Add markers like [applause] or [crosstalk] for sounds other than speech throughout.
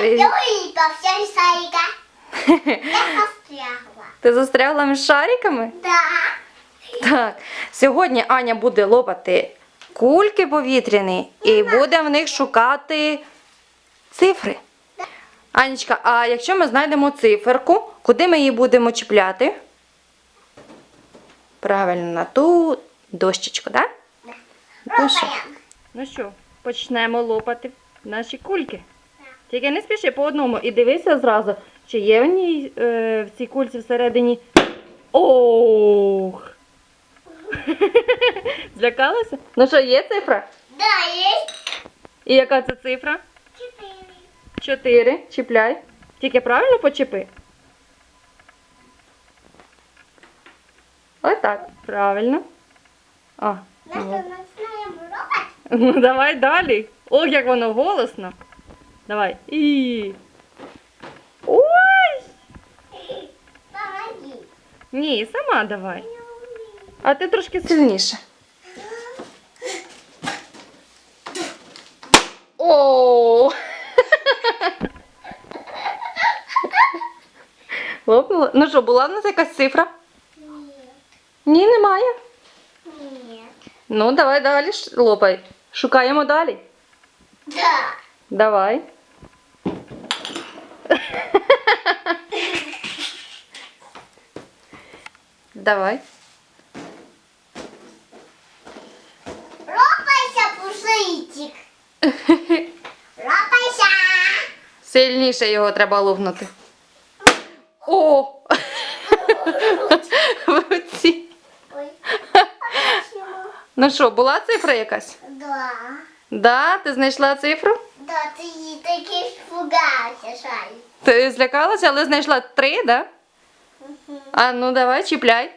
Привіт. Ой, по всей сайга. Я застрягла. Ти застрягла між шариками? Да. Так. Сьогодні Аня буде лопати кульки повітряні і буде в них шукати цифри. Анічка, а якщо ми знайдемо циферку, куди ми її будемо чіпляти? Правильно, на ту дощечку, так? Да? Ну. Ну що, почнемо лопати наші кульки. Тільки не спіши по одному і дивися зразу, чи є в ній е, в цій кульці всередині. Ох! [laughs] Злякалася? Ну що, є цифра? Да, есть. І яка це цифра? Четыре. Чотири. Чіпляй. Тільки правильно почепи. Отак. Правильно. О, На ну. Ну давай далі. Ох, як воно голосно. Давай. І. Ой! Помоги. Ні, сама давай. А ти трошки сильніше. О! [laughs] Лопнула. Ну що, була в нас якась цифра? Нет. Ні, немає. Нет. Ну, давай далі лопай. Шукаємо далі. Да. Давай. Давай. Ропайся, пушитик. Ропайся. [laughs] Сильніше його треба лупнути. О! [laughs] Ой. Ну що, була цифра якась? Да. Да, ти знайшла цифру? Да. Ти злякалася, але знайшла три, да? А ну давай, чіпляй.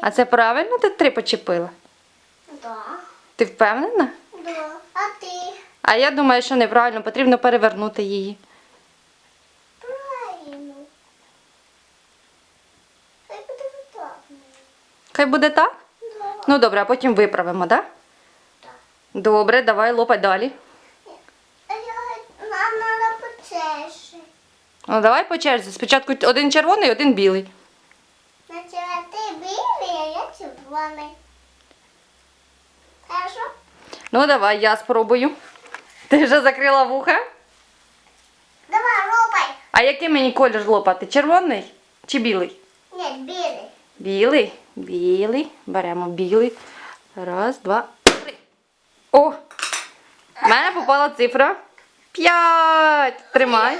А це правильно ти три почепила? Да. Ти впевнена? Да. А ты? А я думаю, що неправильно, потрібно перевернути її. Правильно. Хай буде так. Хай буде так? Да. Ну добре, а потім виправимо, так? Так. Добре, давай лопай далі. Нам надо почеши. Ну давай по черзі. Спочатку один червоний, один білий. Значить, ти білий, а я червоний. Хорошо? Ну давай, я спробую. Ти вже закрила вуха? Давай, робай. А який мені колір лопати? Червоний чи білий? Ні, білий. Білий, білий. Беремо білий. Раз, два. О! В мене попала цифра. П'ять. Тримай.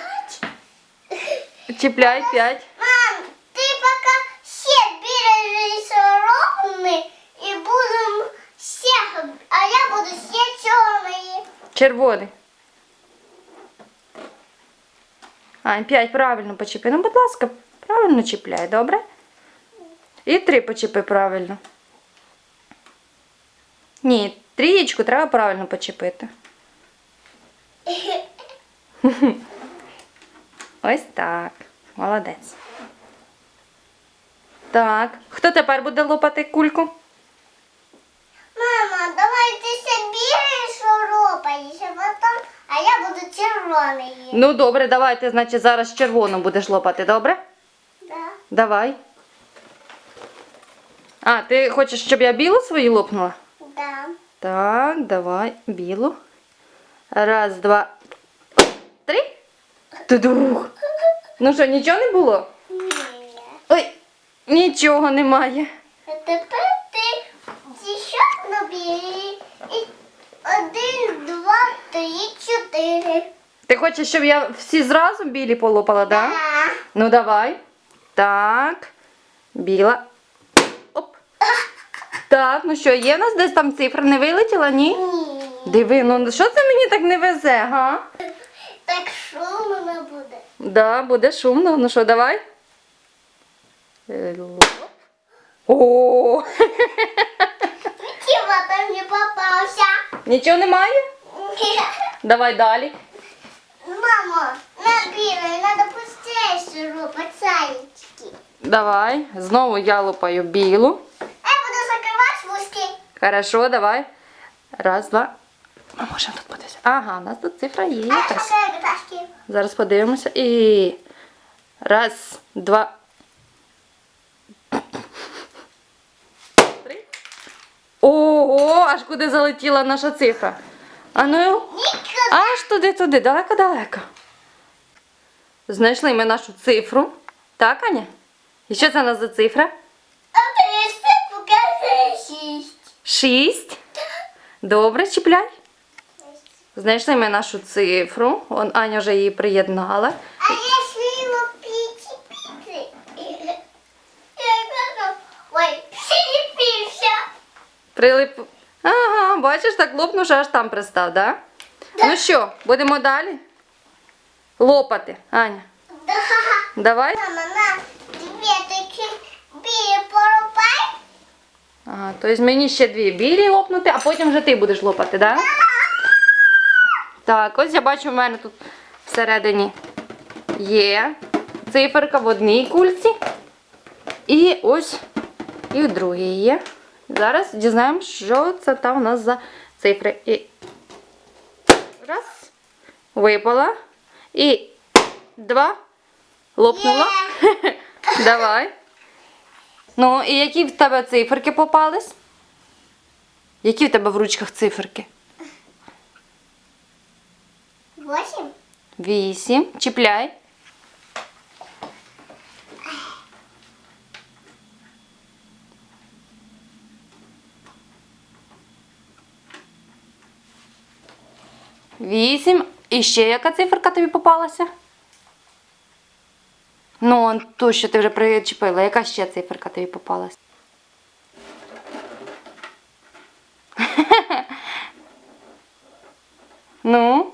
Чіпляй п'ять. Мам, ти поки ще білий робний і будемо ще, а я буду ще чорний. Червоний. Ань, п'ять правильно почепи. Ну, будь ласка, правильно чіпляй, добре? І три почепи правильно. Ні, трієчку треба правильно почепити. [laughs] Ось так. Молодець. Так. Хто тепер буде лопати кульку? Мама, давай ти ще білий шоропаєш, а потім, а я буду червоний. Ну, добре, давай ти, значить, зараз червону будеш лопати, добре? Да. Давай. А, ти хочеш, щоб я білу свою лопнула? Да. Так, давай, білу. Раз, два, три. Тудух. Ну що, нічого не було? Ні. Ой, нічого немає. А тепер ти ще на білий. І один, два, три, чотири. Ти хочеш, щоб я всі зразу білі полопала, так? Да? Да. Ну давай. Так. Біла. Так, ну що, є в нас десь там цифра не вилетіла, ні? Ні. Диви, ну що це мені так не везе, га? Так шумно буде. Да, буде шумно. Ну що, давай. Е. О, [laughs] Чого там не попався? нічого немає? Давай далі. Мамо, на білий, треба пустіше робити зайчики. Давай. Знову я лопаю білу. Я буду закривати вузки. Хорошо, давай. Раз, два. А можемо тут подивитися. Ага, у нас тут цифра є А якась. це пташки. Зараз подивимося. І. Раз, два. Три. Ого, аж куди залетіла наша цифра. А ну, аж туди-туди, далеко-далеко. Знайшли ми нашу цифру. Так, Аня? І що це у нас за цифра? А ти все покажи шість. Добре, чіпляй. Знайшли ми нашу цифру. Он Аня вже її приєднала. А якщо його піці-піці? Я ой, приліпився. Прилип. Ага, бачиш, так лопнув, що аж там пристав, да? Ну що, будемо далі? Лопати, Аня. Да. Давай. Мама, на дві такі білі порубай. Ага, тобто мені ще дві білі лопнути, а потім вже ти будеш лопати, да? Так, ось я бачу, в мене тут всередині є циферка в одній кульці. І ось і в другій є. Зараз дізнаємось, що це там у нас за цифри. І раз, випала. І два. Лопнула. [laughs] Давай. Ну, і які в тебе циферки попались? Які в тебе в ручках циферки? Восім. Вісім. Чіпляй. Вісім. І ще яка циферка тобі попалася? Ну, он ту, що ти вже причепила. Яка ще циферка тобі попалась? [laughs] ну?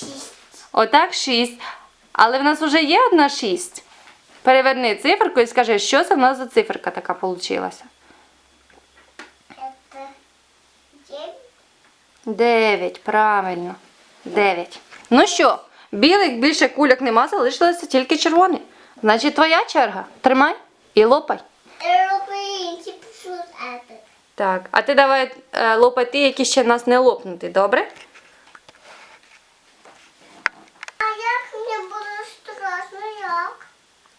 Шість. Отак 6. Але в нас вже є одна 6. Переверни циферку і скажи, що це в нас за циферка така получилася. Це дев'ять. 9, правильно. 9. Ну що, білих більше кульок нема, залишилося тільки червоні. Значить, твоя черга. Тримай і лопай. Так, а ти давай е, лопай ті, які ще в нас не лопнути, добре? А як мені буде страшно, як?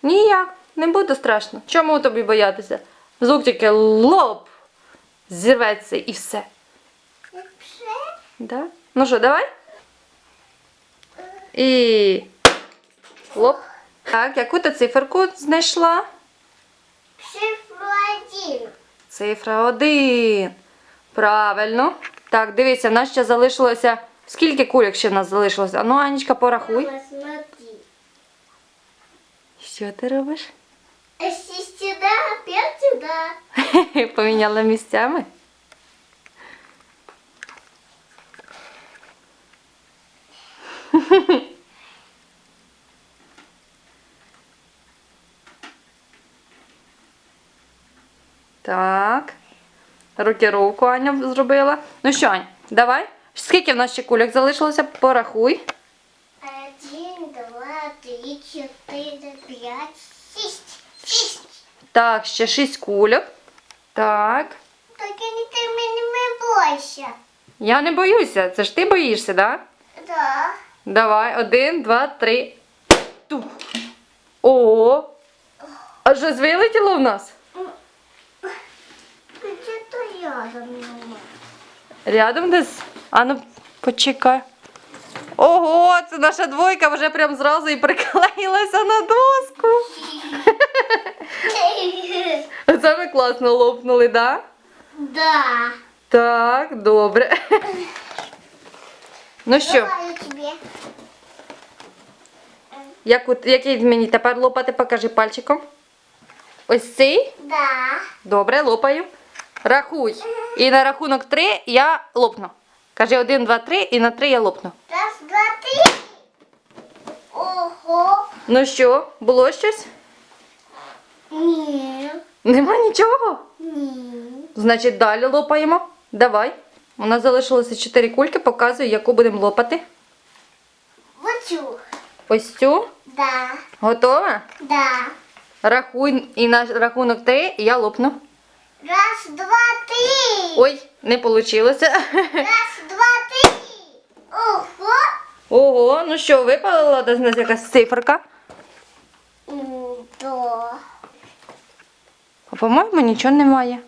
Ніяк, не буде страшно. Чому тобі боятися? Звук тільки лоп. Зірветься і все. Як все? Да? Ну що, давай? І. Лоп. Так, яку ти циферку знайшла? Цифру один. Цифра 1. Правильно. Так, дивіться, в нас ще залишилося. Скільки кульок ще в нас залишилося? А ну, Анічка, порахуй. Мама. Що ти робиш? Сюда, опять сюда. [laughs] Поміняла місцями. [laughs] Так. Рокіровку Аня зробила. Ну що, Ань, давай. Скільки в нас ще кульок залишилося? Порахуй. Один, два, три, четыре, пять, шесть. Шесть. Так, ще шість кульок. Так. Только не меня не бойся. Я не боюся. Це ж ти боїшся, так? Да? Да. Давай, один, два, три. Тух. О! А щось вилетіло в нас? Рядом. Десь. А ну, почекай. Ого, це наша двойка вже прям зразу і приклеїлася на доску. [laughs] Це ми класно лопнули, да? Да. Так, добре. Ну що, Давай тебе. як, от- який мені тепер лопати, покажи пальчиком. Ось цей. Да. Добре, лопаю. Рахуй. І на рахунок три я лопну. Кажи один, два, три, і на три я лопну. Раз, два, три. Ого. Ну що, було щось? Ні. Нема нічого. Ні. Значить, далі лопаємо. Давай. У нас залишилося чотири кульки, показую, яку будемо лопати. Вот цю. Ось цю. Да. Готова? Да. Рахуй і на рахунок три я лопну. Раз, два, три. Ой, Не вийшло. Раз, два, три. Ого. Ого, ну що, випала десь у нас якась циферка? Да. По-моєму, нічого немає.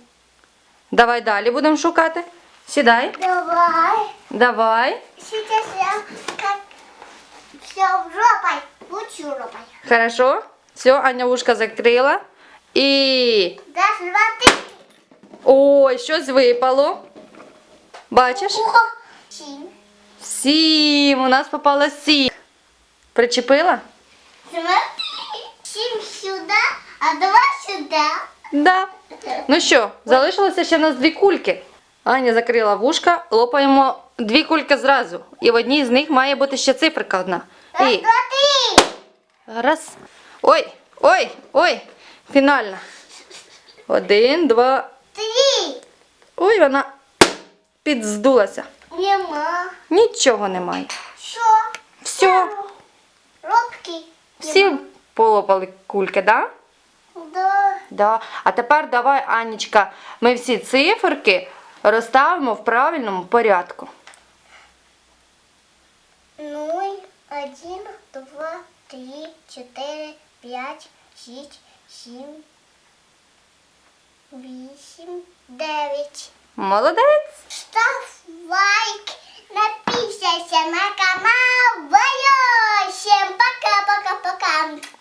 Давай далі будемо шукати. Сідай. Давай. Давай. Сейчас я как все жопой. Лучше жопой. Хорошо. Все, Аня вушка закрила. І. Раз, два, три. Ой, щось випало. Бачиш? Ого. Семь. Сім. У нас попало сім. Причепила? Смотри. Семь сюда, а два сюда. Да. Ну що, залишилося ще в нас дві кульки. Аня закрила вушка, лопаємо дві кульки зразу. І в одній з них має бути ще циферка одна. Раз, І раз. Ой, ой, ой. Фінальна. Один, два. Три. Ой, вона підздулася. Нема. Нічого немає. Що? Все, Робки. всі полопали кульки, да? Да. Да. А тепер давай, Анічка, ми всі циферки розставимо в правильному порядку. Нуль, один, два, три, четыре, пять, шесть, семь, вісім, дев'ять. Молодець! Став лайк, написайся на канал. Всем пока-пока-пока.